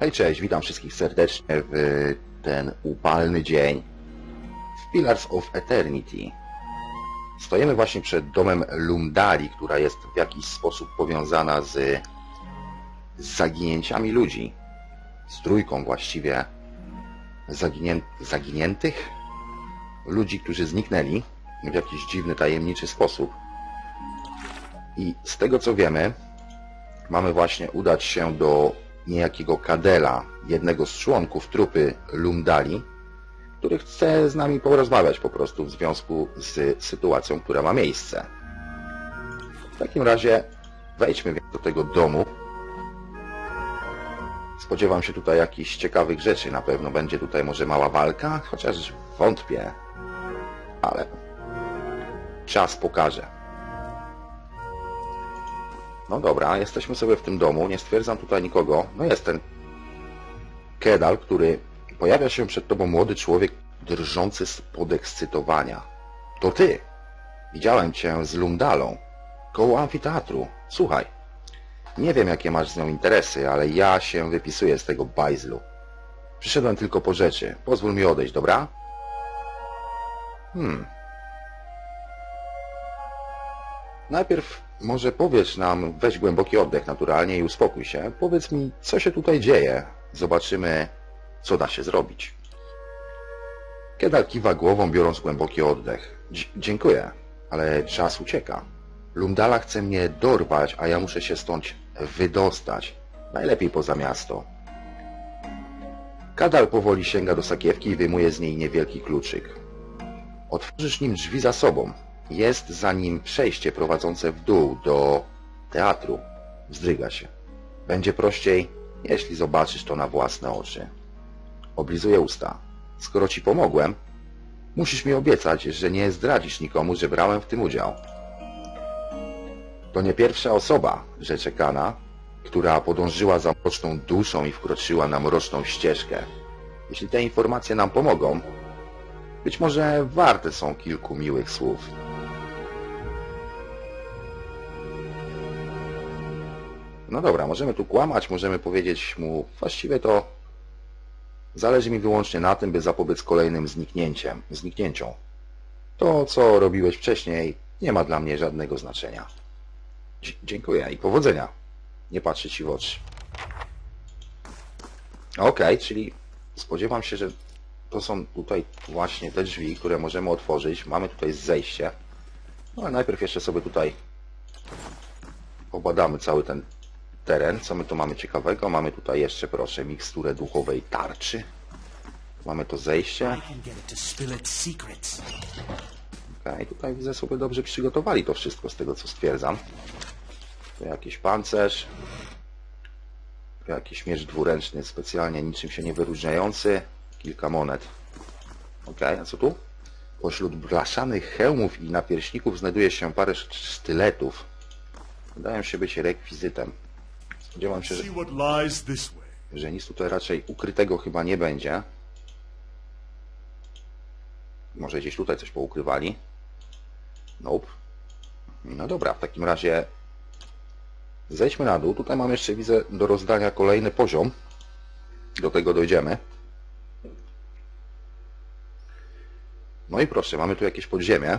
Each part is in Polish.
Hej, cześć, witam wszystkich serdecznie w ten upalny dzień w Pillars of Eternity. Stoimy właśnie przed domem Lumdali, która jest w jakiś sposób powiązana z, z zaginięciami ludzi. Z trójką właściwie zaginię, zaginiętych ludzi, którzy zniknęli w jakiś dziwny, tajemniczy sposób. I z tego co wiemy, mamy właśnie udać się do niejakiego Kadela, jednego z członków trupy Lumdali, który chce z nami porozmawiać po prostu w związku z sytuacją, która ma miejsce. W takim razie wejdźmy więc do tego domu. Spodziewam się tutaj jakichś ciekawych rzeczy. Na pewno będzie tutaj może mała walka, chociaż wątpię. Ale czas pokaże. No dobra, jesteśmy sobie w tym domu, nie stwierdzam tutaj nikogo. No jest ten Kedal, który pojawia się przed tobą młody człowiek drżący z podekscytowania. To ty! Widziałem cię z Lumdalą, koło amfiteatru. Słuchaj, nie wiem jakie masz z nią interesy, ale ja się wypisuję z tego bajzlu. Przyszedłem tylko po rzeczy. Pozwól mi odejść, dobra? Hmm. Najpierw może powiedz nam, weź głęboki oddech naturalnie i uspokój się. Powiedz mi, co się tutaj dzieje. Zobaczymy, co da się zrobić. Kedal kiwa głową, biorąc głęboki oddech. Dziękuję, ale czas ucieka. Lumdala chce mnie dorwać, a ja muszę się stąd wydostać. Najlepiej poza miasto. Kadal powoli sięga do sakiewki i wyjmuje z niej niewielki kluczyk. Otworzysz nim drzwi za sobą. Jest za nim przejście prowadzące w dół do teatru. Wzdryga się. Będzie prościej, jeśli zobaczysz to na własne oczy. Oblizuje usta. Skoro ci pomogłem, musisz mi obiecać, że nie zdradzisz nikomu, że brałem w tym udział. To nie pierwsza osoba, rzecze Kana, która podążyła za mroczną duszą i wkroczyła na mroczną ścieżkę. Jeśli te informacje nam pomogą, być może warte są kilku miłych słów. No dobra, możemy tu kłamać, możemy powiedzieć mu, właściwie to zależy mi wyłącznie na tym, by zapobiec kolejnym zniknięciem, zniknięciom. To, co robiłeś wcześniej, nie ma dla mnie żadnego znaczenia. Dziękuję i powodzenia. Nie patrzę ci w oczy. Okej, czyli spodziewam się, że to są tutaj właśnie te drzwi, które możemy otworzyć. Mamy tutaj zejście. No ale najpierw jeszcze sobie tutaj obadamy cały ten teren. Co my tu mamy ciekawego? Mamy tutaj jeszcze, proszę, miksturę duchowej tarczy. Mamy to zejście. Okej, tutaj widzę sobie dobrze przygotowali to wszystko z tego co stwierdzam. Tu jakiś pancerz. Tu jakiś miecz dwuręczny, specjalnie niczym się nie wyróżniający. Kilka monet. Okej, a co tu? Pośród blaszanych hełmów i napierśników znajduje się parę sz- sztyletów. Wydają się być rekwizytem. Spodziewam się, że, że nic tutaj raczej ukrytego chyba nie będzie. Może gdzieś tutaj coś poukrywali. Nope. No dobra, w takim razie zejdźmy na dół. Tutaj mam jeszcze, widzę, do rozdania kolejny poziom. Do tego dojdziemy. No i proszę, mamy tu jakieś podziemie.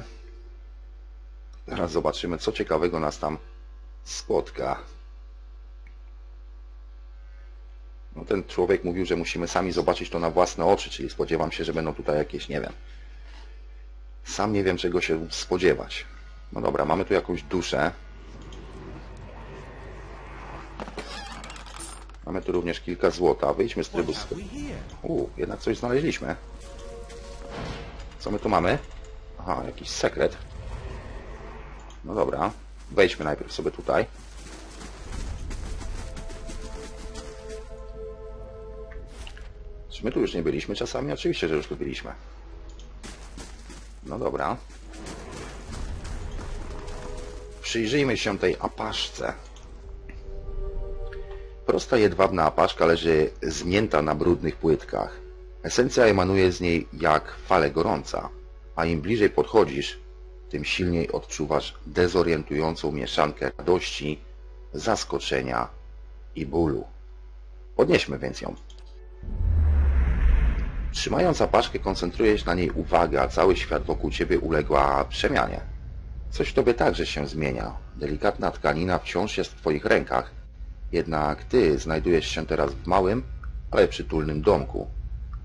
Teraz zobaczymy, co ciekawego nas tam spotka. No ten człowiek mówił, że musimy sami zobaczyć to na własne oczy, czyli spodziewam się, że będą tutaj jakieś, nie wiem. Sam nie wiem, czego się spodziewać. No dobra, mamy tu jakąś duszę. Mamy tu również kilka złota. Wyjdźmy z trybu. U, jednak coś znaleźliśmy. Co my tu mamy? Aha, jakiś sekret. No dobra, wejdźmy najpierw sobie tutaj. Czy my tu już nie byliśmy czasami? Oczywiście, że już tu byliśmy. No dobra. Przyjrzyjmy się tej apaszce. Prosta jedwabna apaszka leży zmięta na brudnych płytkach. Esencja emanuje z niej jak fale gorąca, a im bliżej podchodzisz, tym silniej odczuwasz dezorientującą mieszankę radości, zaskoczenia i bólu. Podnieśmy więc ją. Trzymając apaszkę, koncentrujesz na niej uwagę, a cały świat wokół ciebie uległa przemianie. Coś w tobie także się zmienia. Delikatna tkanina wciąż jest w twoich rękach. Jednak ty znajdujesz się teraz w małym, ale przytulnym domku.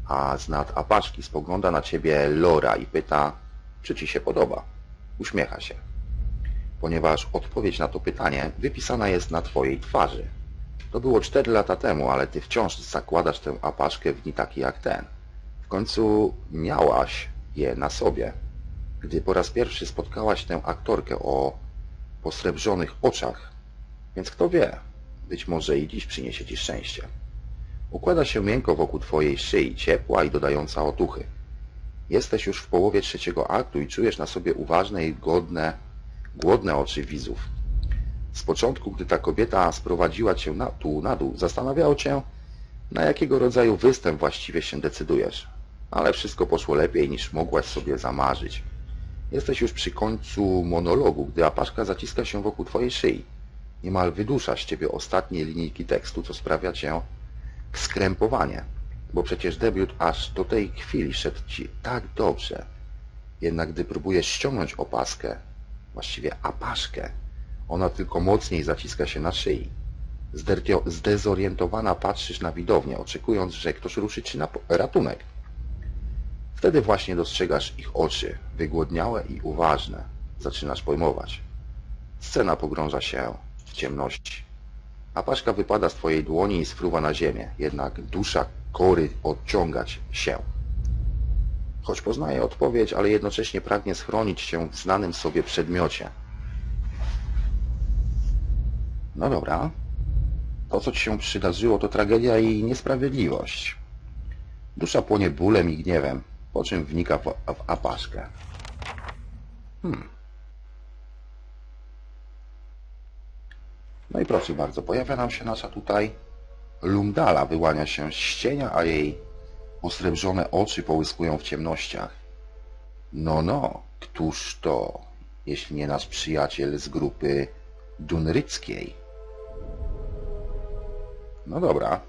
A z nad apaszki spogląda na ciebie Lora i pyta, czy ci się podoba. Uśmiecha się. Ponieważ odpowiedź na to pytanie wypisana jest na twojej twarzy. To było cztery lata temu, ale ty wciąż zakładasz tę apaszkę w dni taki jak ten. Końcu miałaś je na sobie. Gdy po raz pierwszy spotkałaś tę aktorkę o posrebrzonych oczach, więc kto wie, być może i dziś przyniesie ci szczęście. Układa się miękko wokół twojej szyi, ciepła i dodająca otuchy. Jesteś już w połowie trzeciego aktu i czujesz na sobie uważne i godne, głodne oczy widzów. Z początku, gdy ta kobieta sprowadziła cię na, tu na dół, zastanawiało cię, na jakiego rodzaju występ właściwie się decydujesz. Ale wszystko poszło lepiej niż mogłaś sobie zamarzyć. Jesteś już przy końcu monologu, gdy apaszka zaciska się wokół twojej szyi. Niemal wydusza z ciebie ostatnie linijki tekstu, co sprawia cię skrępowanie. Bo przecież debiut aż do tej chwili szedł ci tak dobrze. Jednak gdy próbujesz ściągnąć opaskę, właściwie apaszkę, ona tylko mocniej zaciska się na szyi. Zdezorientowana patrzysz na widownię, oczekując, że ktoś ruszy ci na ratunek. Wtedy właśnie dostrzegasz ich oczy, wygłodniałe i uważne. Zaczynasz pojmować. Scena pogrąża się w ciemności. Apaszka wypada z twojej dłoni i spruwa na ziemię, jednak dusza kory odciągać się. Choć poznaje odpowiedź, ale jednocześnie pragnie schronić się w znanym sobie przedmiocie. No dobra. To, co ci się przydarzyło, to tragedia i niesprawiedliwość. Dusza płonie bólem i gniewem, po czym wnika w, w apaszkę. Hmm. No i proszę bardzo, pojawia nam się nasza tutaj Lumdala, wyłania się z cienia, a jej osrebrzone oczy połyskują w ciemnościach. No, no, któż to, jeśli nie nasz przyjaciel z grupy dunryckiej? No dobra,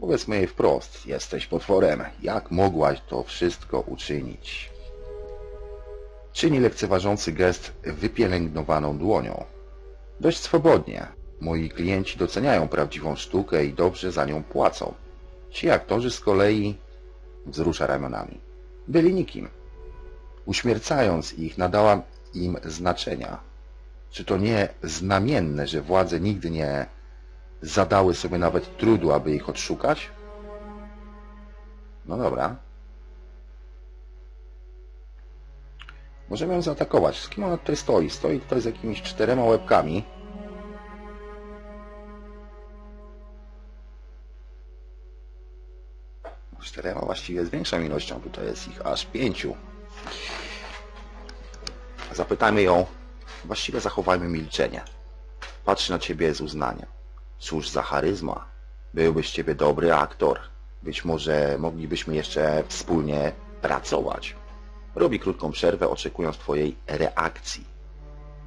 powiedzmy jej wprost, jesteś potworem. Jak mogłaś to wszystko uczynić? Czyni lekceważący gest wypielęgnowaną dłonią. Dość swobodnie. Moi klienci doceniają prawdziwą sztukę i dobrze za nią płacą. Ci aktorzy z kolei wzrusza ramionami. Byli nikim. Uśmiercając ich, nadałam im znaczenia. Czy to nie znamienne, że władze nigdy nie zadały sobie nawet trudu, aby ich odszukać? No dobra. Możemy ją zaatakować. Z kim ona tutaj stoi? Stoi tutaj z jakimiś czterema łebkami. Czterema właściwie z większą ilością. Tutaj jest ich aż pięciu. Zapytajmy ją. Właściwie zachowajmy milczenie. Patrzy na ciebie z uznaniem. Cóż za charyzma. Byłbyś ciebie dobry aktor. Być może moglibyśmy jeszcze wspólnie pracować. Robi krótką przerwę, oczekując twojej reakcji.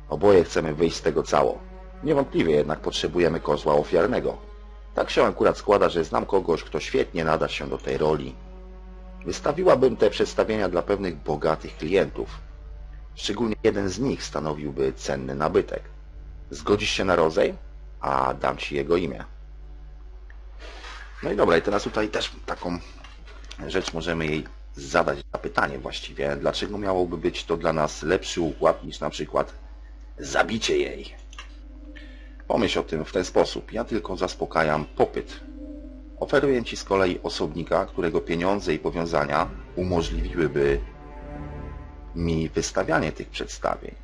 Oboje chcemy wyjść z tego cało. Niewątpliwie jednak potrzebujemy kozła ofiarnego. Tak się akurat składa, że znam kogoś, kto świetnie nada się do tej roli. Wystawiłabym te przedstawienia dla pewnych bogatych klientów. Szczególnie jeden z nich stanowiłby cenny nabytek. Zgodzisz się na rodzaj? A dam ci jego imię. No i dobra, i teraz tutaj też taką rzecz możemy jej zadać zapytanie właściwie, dlaczego miałoby być to dla nas lepszy układ niż na przykład zabicie jej. Pomyśl o tym w ten sposób. Ja tylko zaspokajam popyt. Oferuję Ci z kolei osobnika, którego pieniądze i powiązania umożliwiłyby mi wystawianie tych przedstawień.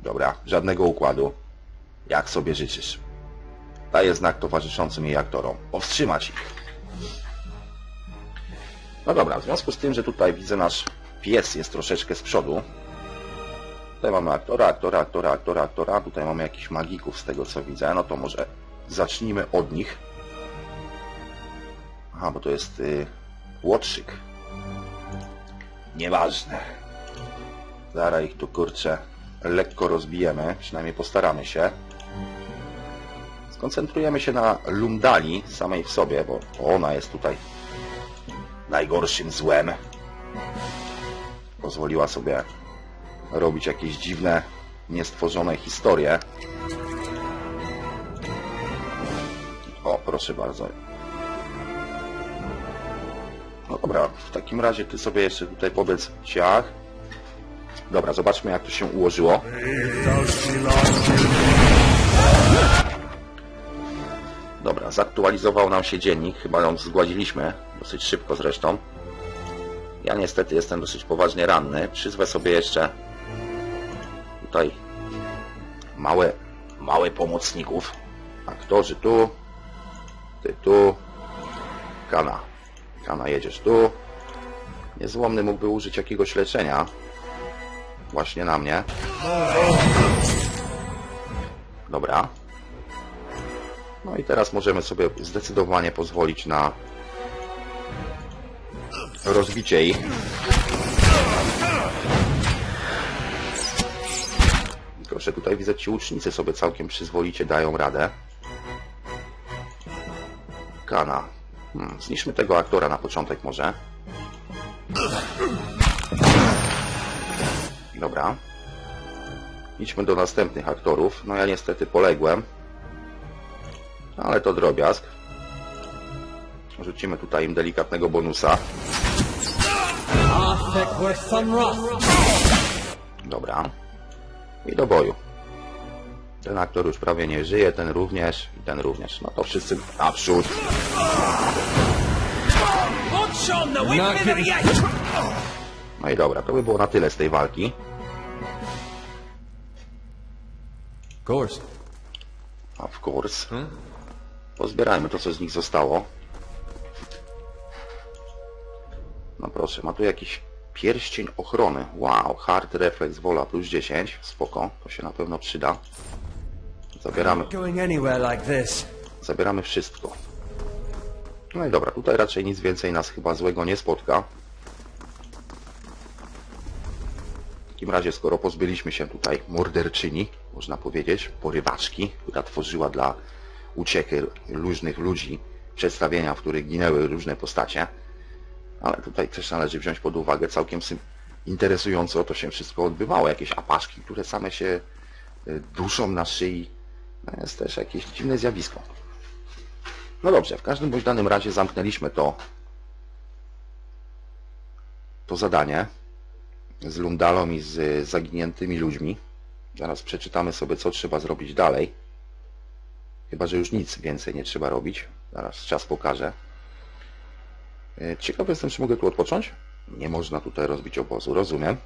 Dobra, żadnego układu. Jak sobie życzysz. Daję znak towarzyszącym jej aktorom. Powstrzymać ich. No dobra, w związku z tym, że tutaj widzę nasz pies jest troszeczkę z przodu. Tutaj mamy aktora, aktora, aktora, aktora, aktora. Tutaj mamy jakichś magików z tego co widzę. No to może zacznijmy od nich. Aha, bo to jest y, łotrzyk. Nieważne. Zaraz ich tu kurczę lekko rozbijemy. Przynajmniej postaramy się. Skoncentrujemy się na Lumdali samej w sobie, bo ona jest tutaj najgorszym złem. Pozwoliła sobie robić jakieś dziwne, niestworzone historie. O, proszę bardzo. No dobra, w takim razie ty sobie jeszcze tutaj powiedz ciach. Dobra, zobaczmy jak to się ułożyło. Zaktualizował nam się dziennik, chyba ją zgładziliśmy, dosyć szybko zresztą. Ja niestety jestem dosyć poważnie ranny. Przyzwę sobie jeszcze tutaj małe, małe pomocników. Aktorzy tu, ty tu, Kana. Kana jedziesz tu. Niezłomny mógłby użyć jakiegoś leczenia. Właśnie na mnie. Dobra. No i teraz możemy sobie zdecydowanie pozwolić na rozbicie ich. Proszę, tutaj widzę ci łucznicy sobie całkiem przyzwoicie dają radę. Kana. Hmm, zniszczmy tego aktora na początek może. Dobra. Idźmy do następnych aktorów. No ja niestety poległem. Ale to drobiazg. Rzucimy tutaj im delikatnego bonusa. Dobra. I do boju. Ten aktor już prawie nie żyje, ten również i ten również. No to wszyscy naprzód. No i dobra, to by było na tyle z tej walki. Of course. Of course. Pozbierajmy to, co z nich zostało. No proszę, ma tu jakiś pierścień ochrony. Wow, hard reflex wola plus 10. Spoko, to się na pewno przyda. Zabieramy, zabieramy wszystko. No i dobra, tutaj raczej nic więcej nas chyba złego nie spotka. W takim razie, skoro pozbyliśmy się tutaj morderczyni, można powiedzieć, porywaczki, która tworzyła dla uciechy różnych ludzi przedstawienia, w których ginęły różne postacie, ale tutaj też należy wziąć pod uwagę całkiem interesująco to się wszystko odbywało. Jakieś apaszki, które same się y, duszą na szyi. No jest też jakieś dziwne zjawisko. No dobrze, w każdym bądź danym razie zamknęliśmy to to zadanie z Lundalą i z zaginiętymi ludźmi. Zaraz przeczytamy sobie, co trzeba zrobić dalej. Chyba, że już nic więcej nie trzeba robić. Zaraz czas pokaże. E, Ciekaw jestem, czy mogę tu odpocząć? Nie można tutaj rozbić obozu, rozumiem.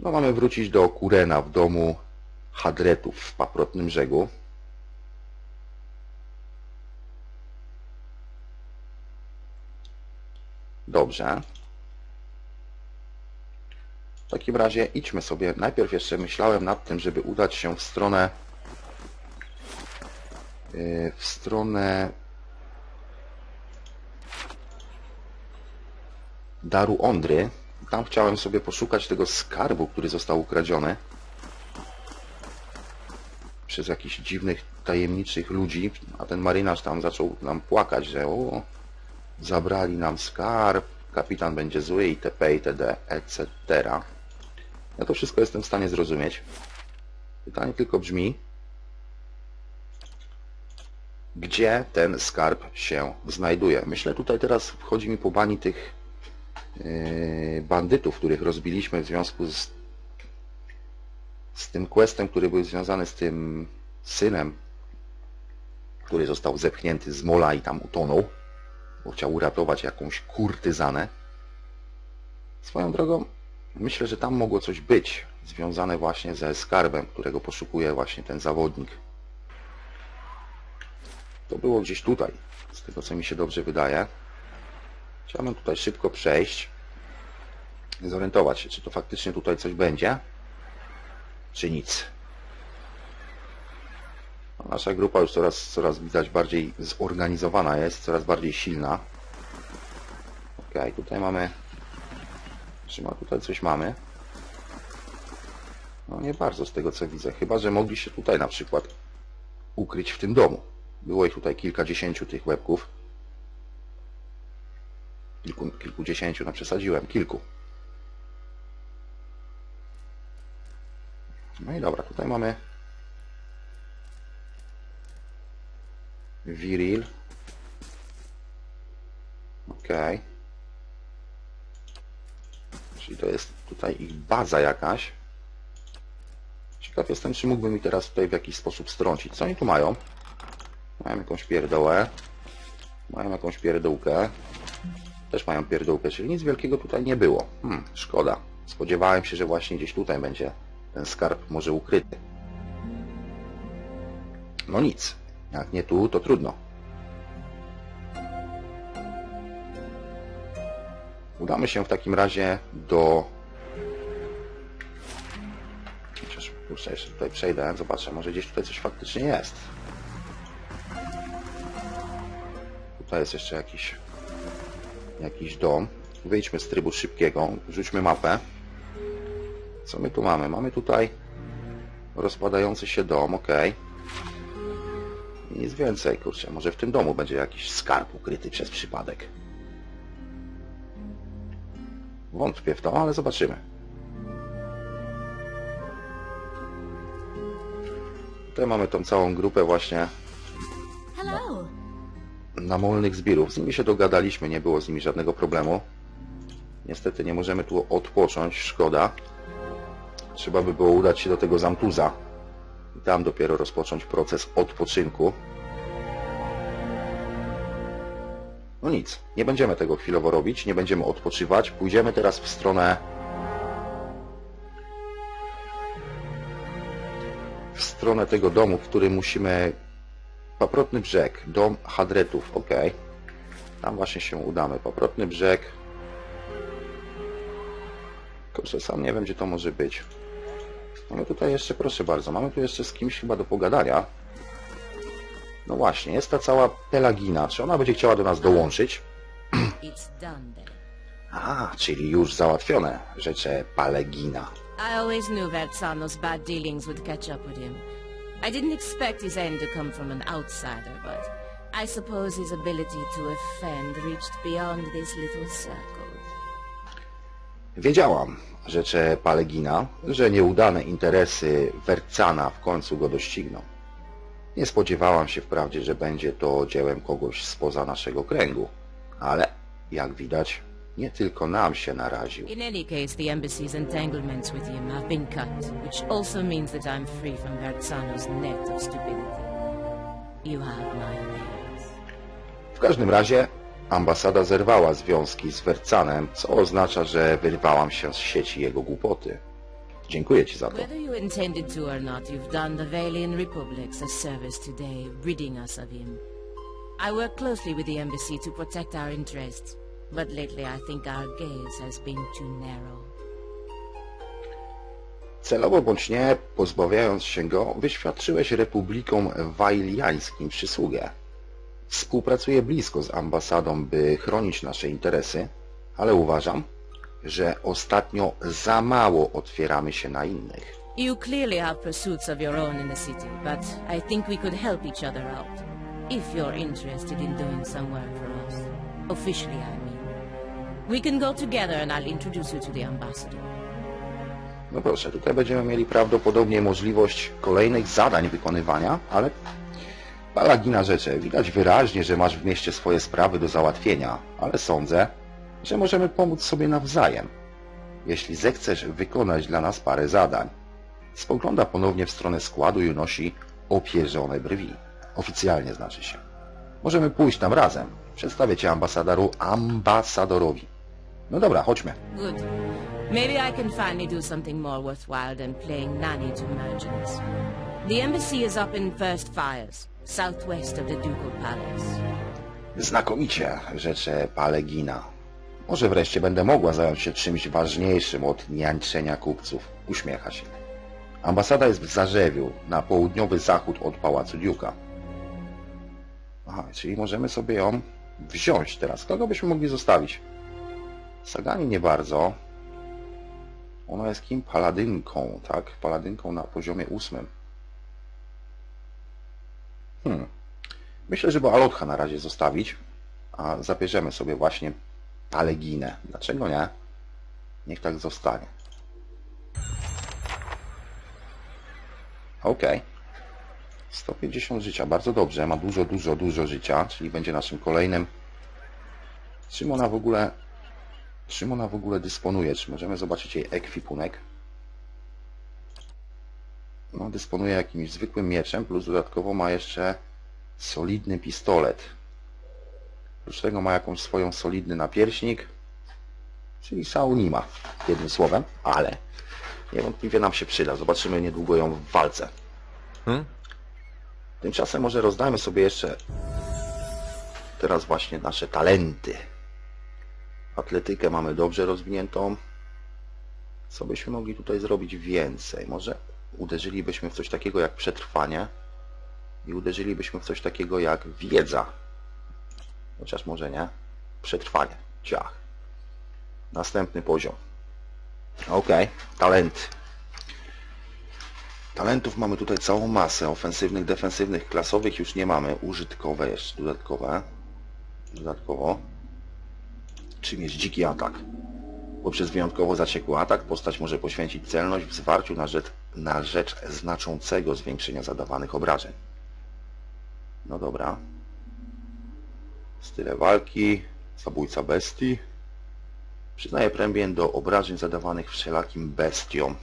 No mamy wrócić do Kurena w domu Hadretów w Paprotnym Brzegu. Dobrze. W takim razie idźmy sobie. Najpierw jeszcze myślałem nad tym, żeby udać się w stronę w stronę Daru Ondry. Tam chciałem sobie poszukać tego skarbu, który został ukradziony przez jakichś dziwnych, tajemniczych ludzi, a ten marynarz tam zaczął nam płakać, że o, zabrali nam skarb, kapitan będzie zły itp. itd. etc. Ja to wszystko jestem w stanie zrozumieć. Pytanie tylko brzmi, gdzie ten skarb się znajduje. Myślę tutaj teraz wchodzi mi po bani tych yy, bandytów, których rozbiliśmy w związku z, z tym questem, który był związany z tym synem, który został zepchnięty z mola i tam utonął, bo chciał uratować jakąś kurtyzanę. Swoją drogą, myślę, że tam mogło coś być związane właśnie ze skarbem, którego poszukuje właśnie ten zawodnik. To było gdzieś tutaj, z tego co mi się dobrze wydaje. Chciałbym tutaj szybko przejść, zorientować się, czy to faktycznie tutaj coś będzie, czy nic. No, Nasza grupa już coraz, coraz widać bardziej zorganizowana jest, coraz bardziej silna. Ok, tutaj mamy... Czy ma tutaj coś mamy? No nie bardzo z tego co widzę, chyba że mogli się tutaj na przykład ukryć w tym domu. Było ich tutaj kilkadziesięciu tych łebków. Kilku, kilkudziesięciu, no przesadziłem, kilku. No i dobra, tutaj mamy Viril. Okej. Czyli to jest tutaj ich baza jakaś. Ciekaw jestem, czy mógłbym mi teraz tutaj w jakiś sposób strącić. Co oni tu mają? Mają jakąś pierdołę. Mają jakąś pierdółkę. Też mają pierdółkę, czyli nic wielkiego tutaj nie było. Hmm, szkoda. Spodziewałem się, że właśnie gdzieś tutaj będzie ten skarb może ukryty. No nic. Jak nie tu, to trudno. Udamy się w takim razie do... Chociaż, kurczę, jeszcze tutaj przejdę, zobaczę, może gdzieś tutaj coś faktycznie jest. Tutaj jest jeszcze jakiś jakiś dom. Wyjdźmy z trybu szybkiego, rzućmy mapę. Co my tu mamy? Mamy tutaj rozpadający się dom, ok. Nic więcej, kurczę, może w tym domu będzie jakiś skarb ukryty przez przypadek. Wątpię w to, ale zobaczymy. Tutaj mamy tą całą grupę właśnie. Namolnych zbirów. Z nimi się dogadaliśmy, nie było z nimi żadnego problemu. Niestety nie możemy tu odpocząć, szkoda. Trzeba by było udać się do tego Zamtuza. I tam dopiero rozpocząć proces odpoczynku. No nic, nie będziemy tego chwilowo robić, nie będziemy odpoczywać. Pójdziemy teraz w stronę... w stronę tego domu, w którym musimy Paprotny brzeg, dom Hadretów, ok. Tam właśnie się udamy. Paprotny brzeg. Kurczę, sam nie wiem, gdzie to może być. Mamy tutaj jeszcze, proszę bardzo, mamy tu jeszcze z kimś chyba do pogadania. No właśnie, jest ta cała Pelagina. Czy ona będzie chciała do nas dołączyć? A, czyli już załatwione, rzecze Palegina. I always knew Verzano's bad dealings would catch up with him. I didn't expect his end to come from an outsider, but I suppose his ability to offend reached beyond this little circle. Wiedziałam, rzecze Palegina, że nieudane interesy Wercana w końcu go dościgną. Nie spodziewałam się wprawdzie, że będzie to dziełem kogoś spoza naszego kręgu, ale jak widać, nie tylko nam się naraził. In any case, the embassy's entanglements with him have been cut, which also means that I'm free from Verzano's net of stupidity. You have my thanks. W każdym razie ambasada zerwała związki z Wercanem, co oznacza, że wyrwałam się z sieci jego głupoty. Dziękuję Ci za to. Whether you intended to or not, you've done the Valian Republics a service today, ridding us of him. I work closely with the embassy to protect our interests, but lately I think our gaze has been too narrow. Celowo bądź nie, pozbawiając się go, wyświadczyłeś republikom wailiańskim przysługę. Współpracuję blisko z ambasadą, by chronić nasze interesy, ale uważam, że ostatnio za mało otwieramy się na innych. You clearly have pursuits of your own in the city, but I think we could help each other out. If you're interested in doing some work for us. Officially, I mean. We can go together and I'll introduce you to the ambassador. No proszę, tutaj będziemy mieli prawdopodobnie możliwość kolejnych zadań wykonywania, ale Palagina rzeczy, widać wyraźnie, że masz w mieście swoje sprawy do załatwienia, ale sądzę, że możemy pomóc sobie nawzajem, jeśli zechcesz wykonać dla nas parę zadań. Spogląda ponownie w stronę składu i unosi opierzone brwi. Oficjalnie znaczy się. Możemy pójść tam razem. Przedstawię cię ambasadoru, ambasadorowi. No dobra, chodźmy. Good. Maybe I can finally do something more worthwhile than playing nanny to merchants. The embassy is up in First Fires, southwest of the Ducal Palace. Znakomicie, rzecze Palegina. Może wreszcie będę mogła zająć się czymś ważniejszym od niańczenia kupców. Uśmiecha się. Ambasada jest w Zarzewiu, na południowy zachód od Pałacu Duka. Aha, czyli możemy sobie ją wziąć teraz. Kogo byśmy mogli zostawić? Sagani nie bardzo. Ona jest kim? Paladynką, tak? Paladynką na poziomie ósmym. Hmm. Myślę, żeby Alotcha na razie zostawić, a zabierzemy sobie właśnie Aleginę. Dlaczego nie? Niech tak zostanie. Okej. 150 życia, bardzo dobrze, ma dużo, dużo, dużo życia, czyli będzie naszym kolejnym. Czym ona w ogóle, czym ona w ogóle dysponuje? Czy możemy zobaczyć jej ekwipunek? No, dysponuje jakimś zwykłym mieczem, plus dodatkowo ma jeszcze solidny pistolet. Oprócz tego ma jakąś swoją solidny napierśnik, czyli Sauni ma, jednym słowem, ale niewątpliwie nam się przyda. Zobaczymy niedługo ją w walce. Hmm? Tymczasem może rozdajmy sobie jeszcze teraz właśnie nasze talenty. Atletykę mamy dobrze rozwiniętą. Co byśmy mogli tutaj zrobić więcej? Może uderzylibyśmy w coś takiego jak przetrwanie i uderzylibyśmy w coś takiego jak wiedza. Chociaż może nie. Przetrwanie. Ciach. Następny poziom. Ok, talenty. Talentów mamy tutaj całą masę. Ofensywnych, defensywnych, klasowych już nie mamy. Użytkowe jeszcze dodatkowe. Dodatkowo. Czym jest dziki atak? Poprzez wyjątkowo zaciekły atak postać może poświęcić celność w zwarciu na rzecz, na rzecz znaczącego zwiększenia zadawanych obrażeń. No dobra. Style walki. Zabójca bestii. Przyznaje premię do obrażeń zadawanych wszelakim bestiom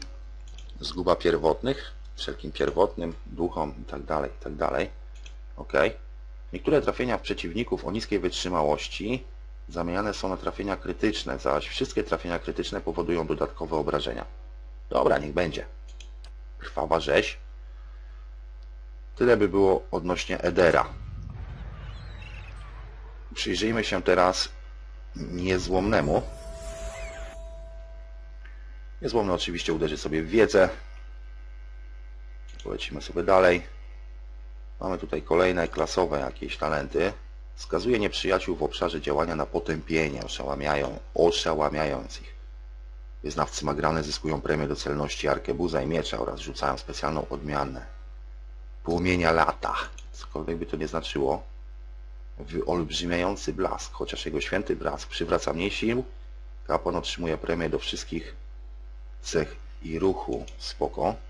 zguba pierwotnych, wszelkim pierwotnym, duchom itd., itd. Ok. Niektóre trafienia przeciwników o niskiej wytrzymałości zamieniane są na trafienia krytyczne, zaś wszystkie trafienia krytyczne powodują dodatkowe obrażenia. Dobra, niech będzie. Krwawa rzeź. Tyle by było odnośnie Edera. Przyjrzyjmy się teraz niezłomnemu. Niezłomny oczywiście uderzy sobie w wiedzę. Polecimy sobie dalej. Mamy tutaj kolejne klasowe jakieś talenty. Skazuje nieprzyjaciół w obszarze działania na potępienie, oszałamiają, oszałamiając ich. Wyznawcy magrane zyskują premię do celności arkebuza i miecza oraz rzucają specjalną odmianę. Płomienia lata, cokolwiek by to nie znaczyło. Wyolbrzymiający blask, chociaż jego święty blask przywraca mniej sił, kapłan otrzymuje premię do wszystkich cech i ruchu. Spoko.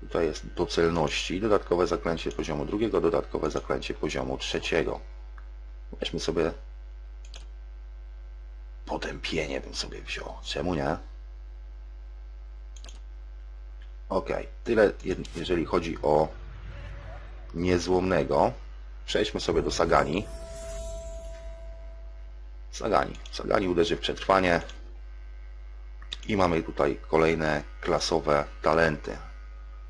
Tutaj jest do celności. Dodatkowe zaklęcie poziomu drugiego, dodatkowe zaklęcie poziomu trzeciego. Weźmy sobie potępienie bym sobie wziął. Czemu nie? Ok, tyle je- jeżeli chodzi o niezłomnego. Przejdźmy sobie do Sagani. Sagani. Sagani uderzy w przetrwanie. I mamy tutaj kolejne klasowe talenty.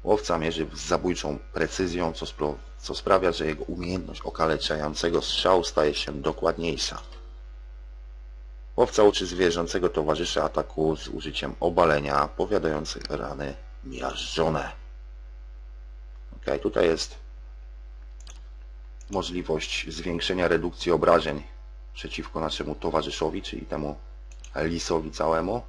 Łowca mierzy z zabójczą precyzją, co, spro- co sprawia, że jego umiejętność okaleczającego strzału staje się dokładniejsza. Łowca uczy zwierzęcego towarzysza ataku z użyciem obalenia, powiadających rany miażdżone. Ok, tutaj jest możliwość zwiększenia redukcji obrażeń przeciwko naszemu towarzyszowi, czyli temu lisowi całemu.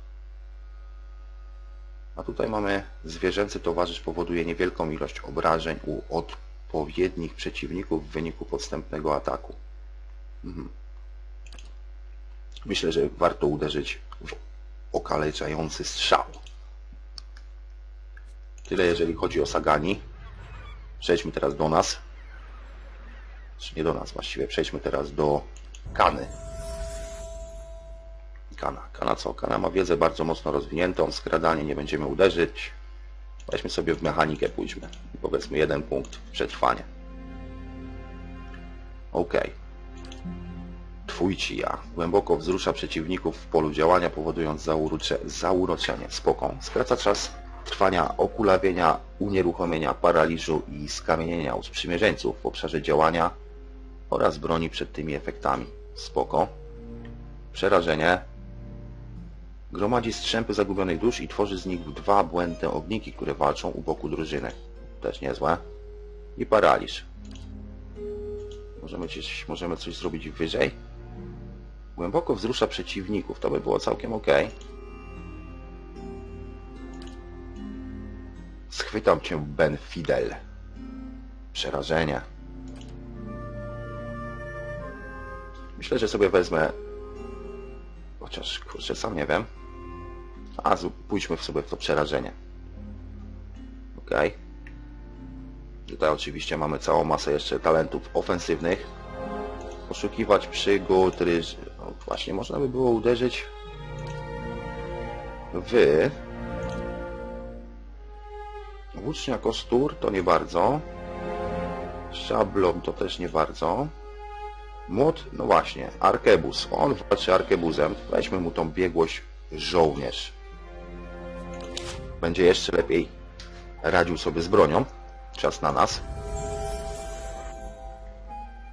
A tutaj mamy zwierzęcy towarzysz powoduje niewielką ilość obrażeń u odpowiednich przeciwników w wyniku podstępnego ataku. Mhm. Myślę, że warto uderzyć w okaleczający strzał. Tyle jeżeli chodzi o Sagani. Przejdźmy teraz do nas. Czy nie do nas właściwie. Przejdźmy teraz do Kany. Kana. Kana co? Kana ma wiedzę bardzo mocno rozwiniętą, skradanie nie będziemy uderzyć. Weźmy sobie w mechanikę, pójdźmy. Powiedzmy jeden punkt przetrwanie. Ok. Twój ja. Głęboko wzrusza przeciwników w polu działania, powodując zaurocze, zauroczenie. Spoko. Skraca czas trwania okulawienia, unieruchomienia, paraliżu i skamienienia u sprzymierzeńców w obszarze działania oraz broni przed tymi efektami. Spoko. Przerażenie. Gromadzi strzępy zagubionych dusz i tworzy z nich dwa błędne ogniki, które walczą u boku drużyny. Też niezłe. I paraliż. Możemy coś, możemy coś zrobić wyżej? Głęboko wzrusza przeciwników. To by było całkiem ok. Schwytam cię, Ben Fidel. Przerażenie. Myślę, że sobie wezmę... Chociaż, kurczę, sam nie wiem. A, pójdźmy w sobie w to przerażenie. Okej. Tutaj oczywiście mamy całą masę jeszcze talentów ofensywnych. Poszukiwać przygód, ryż... No, właśnie, można by było uderzyć w... Włócznia kostur to nie bardzo. Szablon to też nie bardzo. Młot, no właśnie, arkebuz. On walczy arkebuzem. Weźmy mu tą biegłość żołnierz. Będzie jeszcze lepiej radził sobie z bronią. Czas na nas.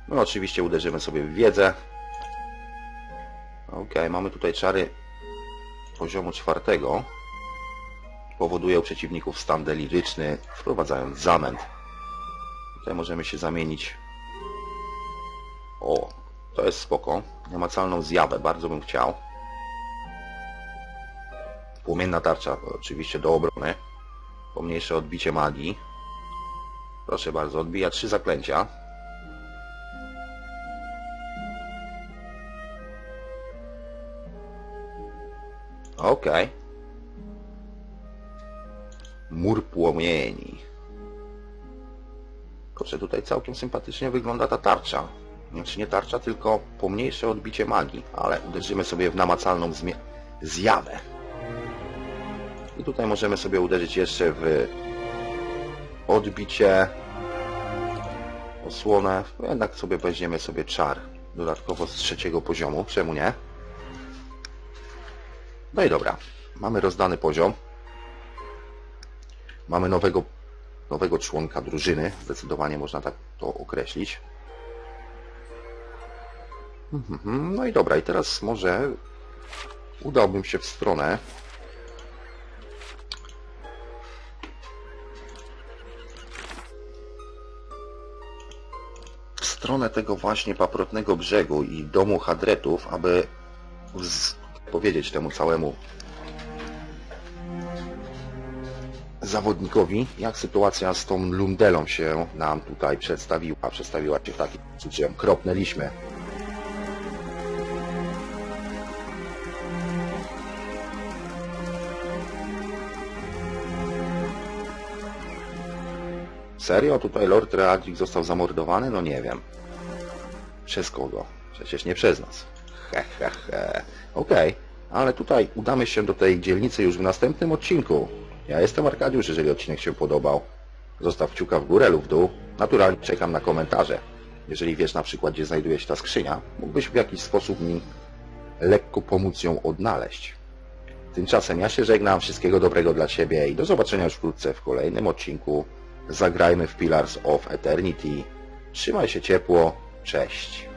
No oczywiście uderzymy sobie w wiedzę. Ok, mamy tutaj czary poziomu czwartego. Powoduje u przeciwników stan deliryczny, wprowadzając zamęt. Tutaj możemy się zamienić. O, to jest spoko. Namacalną zjawę, bardzo bym chciał. Płomienna tarcza, oczywiście do obrony. Pomniejsze odbicie magii. Proszę bardzo, odbija trzy zaklęcia. Okej. Mur płomieni. Kurczę, tutaj całkiem sympatycznie wygląda ta tarcza. Znaczy nie tarcza, tylko pomniejsze odbicie magii, ale uderzymy sobie w namacalną zjawę. I tutaj możemy sobie uderzyć jeszcze w odbicie, osłonę. No Jednak sobie weźmiemy sobie czar dodatkowo z trzeciego poziomu, czemu nie? No i dobra, mamy rozdany poziom. Mamy nowego, nowego członka drużyny, zdecydowanie można tak to określić. Mhm, No i dobra, i teraz może udałbym się w stronę stronę tego właśnie paprotnego brzegu i domu Hadretów, aby powiedzieć temu całemu zawodnikowi, jak sytuacja z tą Lundelą się nam tutaj przedstawiła. Przedstawiła się w taki sposób, że ją kropnęliśmy. Serio? Tutaj Lord Readrik został zamordowany? No nie wiem. Przez kogo? Przecież nie przez nas. He, he, he. Okej, ale tutaj udamy się do tej dzielnicy już w następnym odcinku. Ja jestem Arkadiusz, jeżeli odcinek się podobał. Zostaw kciuka w górę lub w dół. Naturalnie czekam na komentarze. Jeżeli wiesz na przykład, gdzie znajduje się ta skrzynia, mógłbyś w jakiś sposób mi lekko pomóc ją odnaleźć. Tymczasem ja się żegnam, wszystkiego dobrego dla Ciebie i do zobaczenia już wkrótce w kolejnym odcinku. Zagrajmy w Pillars of Eternity. Trzymaj się ciepło, cześć.